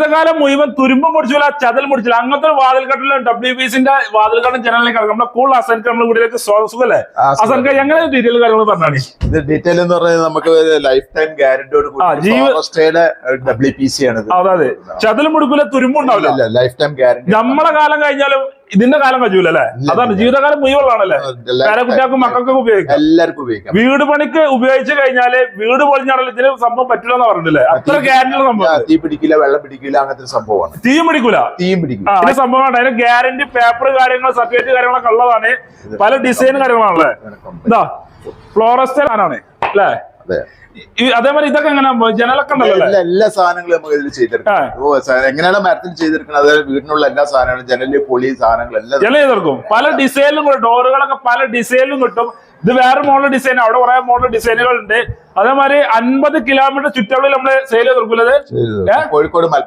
ജീവിതകാലം മുഴുവൻ തുരുമ്പ് മുടിച്ചില്ല ചതൽ മുടിച്ചില്ല അങ്ങനത്തെ ഒരു വാതിൽക്കട്ടിലും ഡബ്ല്യു ബി സിന്റെ ജനലിനെ കിടക്കും നമ്മുടെ കൂടുതൽ അസൻക്ക് നമ്മുടെ വീട്ടിലേക്ക് സുഖല്ലേ. അസൻക്ക് എങ്ങനെ ഡീറ്റെയിൽ കാര്യങ്ങൾ പറഞ്ഞാണ് ഇത് ഡീറ്റെയിൽ എന്ന് പറഞ്ഞാൽ നമുക്ക് ലൈഫ് ടൈം ഗ്യാരണ്ടിയോട് ഡബ്ല്യു പി സി ആണ് അതെ ചതൽ മുടുക്കൂല തുരുമ്പുണ്ടാവില്ല? ഇല്ല ലൈഫ് ടൈം ഗ്യാരണ്ടി നമ്മളെ കാലം കഴിഞ്ഞാലും ഇതിന്റെ കാലം കഴിയൂല അല്ലെ? അതാണ് ജീവിതകാലം മുഴുവനാണല്ലേ പേരക്കുട്ടികൾക്കും മക്കൾക്കും ഉപയോഗിക്കാം. എല്ലാവർക്കും ഉപയോഗിക്കാം. വീട് പണിക്ക് ഉപയോഗിച്ചു കഴിഞ്ഞാൽ വീട് പൊളിഞ്ഞാണല്ലോ ഇതിന് സംഭവം പറ്റില്ല എന്ന് പറഞ്ഞില്ലേ അത്ര ഗ്യാരണ്ടി സംഭവം തീ പിടിക്കില്ല വെള്ളം പിടിക്കില്ല അങ്ങനത്തെ സംഭവമാണ്. തീ പിടിക്കൂല? തീ പിടിക്കില്ല ആ, അതിന്റെ സംഭവമാണ് അതിന് ഗ്യാരണ്ടി പേപ്പർ കാര്യങ്ങൾ സർട്ടിഫിക്കറ്റ് കാര്യങ്ങളൊക്കെ ഉള്ളതാണ്. പല ഡിസൈൻ കാര്യങ്ങളാണല്ലേ? ഇതാ ഫ്ലോറസ്റ്റൽ ആണ് അല്ലേ? അതേമാതിരി ഇതൊക്കെ എങ്ങനെ ജനലൊക്കെ ഉണ്ടല്ലോ എല്ലാ സാധനങ്ങളും നമുക്ക് ഇതിൽ ചെയ്തെടുക്കാം. ഓ എങ്ങനെയാണ് മരത്തിൽ ചെയ്തെടുക്കുന്നത് അതായത് വീടിനുള്ള എല്ലാ സാധനങ്ങളും ജനൽ പൊളി സാധനങ്ങൾ എല്ലാം ജനൽ ചെയ്തെടുക്കും. പല ഡിസൈനിലും കൂടെ ഡോറുകളൊക്കെ പല ഡിസൈനിലും കിട്ടും. ഇത് വേറെ മോഡൽ ഡിസൈൻ അവിടെ കുറെ മോഡൽ ഡിസൈനുകൾ ഉണ്ട് അതേമാതിരി അൻപത് കിലോമീറ്റർ ചുറ്റളവിൽ നമ്മൾ സെയിൽ ചെയ്ത് കൊടുക്കുന്നത് ചെയ്തെടുക്കാം. കോഴിക്കോട്